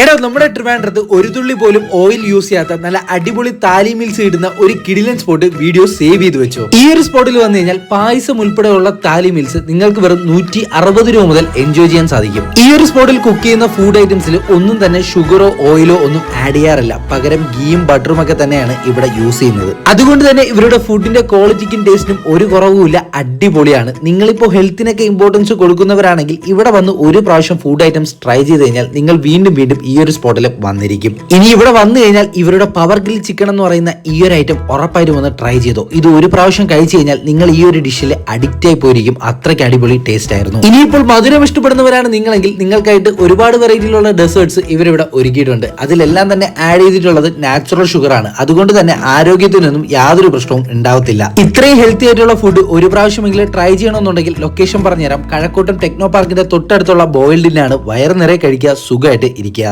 എടാ നമ്മുടെ ട്രിവാൻഡ്രത്ത് ഒരു തുള്ളി പോലും ഓയിൽ യൂസ് ചെയ്യാത്ത നല്ല അടിപൊളി താലി മിൽസ് ഇടുന്ന ഒരു കിടിലൻ സ്പോട്ട് വീഡിയോ സേവ് ചെയ്തു വെച്ചു. ഈ ഒരു സ്പോട്ടിൽ വന്നു കഴിഞ്ഞാൽ പായസം ഉൾപ്പെടെയുള്ള താലി മിൽസ് നിങ്ങൾക്ക് വെറും നൂറ്റി അറുപത് രൂപ മുതൽ എൻജോയ് ചെയ്യാൻ സാധിക്കും. ഈ ഒരു സ്പോട്ടിൽ കുക്ക് ചെയ്യുന്ന ഫുഡ് ഐറ്റംസിൽ ഒന്നും തന്നെ ഷുഗറോ ഓയിലോ ഒന്നും ആഡ് ചെയ്യാറില്ല. പകരം ഗീയും ബട്ടറും ഒക്കെ തന്നെയാണ് ഇവിടെ യൂസ് ചെയ്യുന്നത്. അതുകൊണ്ട് തന്നെ ഇവരുടെ ഫുഡിന്റെ ക്വാളിറ്റിക്കും ടേസ്റ്റിനും ഒരു കുറവുമില്ല അടിപൊളിയാണ്. നിങ്ങളിപ്പോൾ ഹെൽത്തിനൊക്കെ ഇമ്പോർട്ടൻസ് കൊടുക്കുന്നവരാണെങ്കിൽ ഇവിടെ വന്ന് ഒരു പ്രാവശ്യം ഫുഡ് ഐറ്റംസ് ട്രൈ ചെയ്ത് കഴിഞ്ഞാൽ നിങ്ങൾ വീണ്ടും വീണ്ടും ഈ ഒരു സ്പോട്ടിൽ വന്നിരിക്കും. ഇനി ഇവിടെ വന്നു കഴിഞ്ഞാൽ ഇവരുടെ പവർ ഗ്രിൽ ചിക്കൻ എന്ന് പറയുന്ന ഈ ഒരു ഐറ്റം ഉറപ്പായിട്ടും ഒന്ന് ട്രൈ ചെയ്തോ. ഇത് ഒരു പ്രാവശ്യം കഴിച്ചു കഴിഞ്ഞാൽ നിങ്ങൾ ഈ ഒരു ഡിഷിൽ അഡിക്റ്റ് ആയി പോയിരിക്കും. അത്രയ്ക്ക് അടിപൊളി ടേസ്റ്റ് ആയിരുന്നു. ഇനിയിപ്പോൾ മധുരം ഇഷ്ടപ്പെടുന്നവരാണ് നിങ്ങളെങ്കിൽ നിങ്ങൾക്കായിട്ട് ഒരുപാട് വെറൈറ്റിയിലുള്ള ഡെസേർട്സ് ഇവരിവിടെ ഒരുക്കിയിട്ടുണ്ട്. അതിലെല്ലാം തന്നെ ആഡ് ചെയ്തിട്ടുള്ളത് നാച്ചുറൽ ഷുഗർ ആണ്. അതുകൊണ്ട് തന്നെ ആരോഗ്യത്തിനൊന്നും യാതൊരു പ്രശ്നവും ഉണ്ടാവത്തില്ല. ഇത്രയും ഹെൽത്തി ആയിട്ടുള്ള ഫുഡ് ഒരു പ്രാവശ്യമെങ്കിലും ട്രൈ ചെയ്യണമെന്നുണ്ടെങ്കിൽ ലൊക്കേഷൻ പറഞ്ഞുതരാം. കഴക്കൂട്ടം ടെക്നോ പാർക്കിന്റെ തൊട്ടടുത്തുള്ള ബോയിൽഡിനാണ് വയറ് നിറയെ കഴിക്കുക സുഖമായിട്ട് ഇരിക്കുക.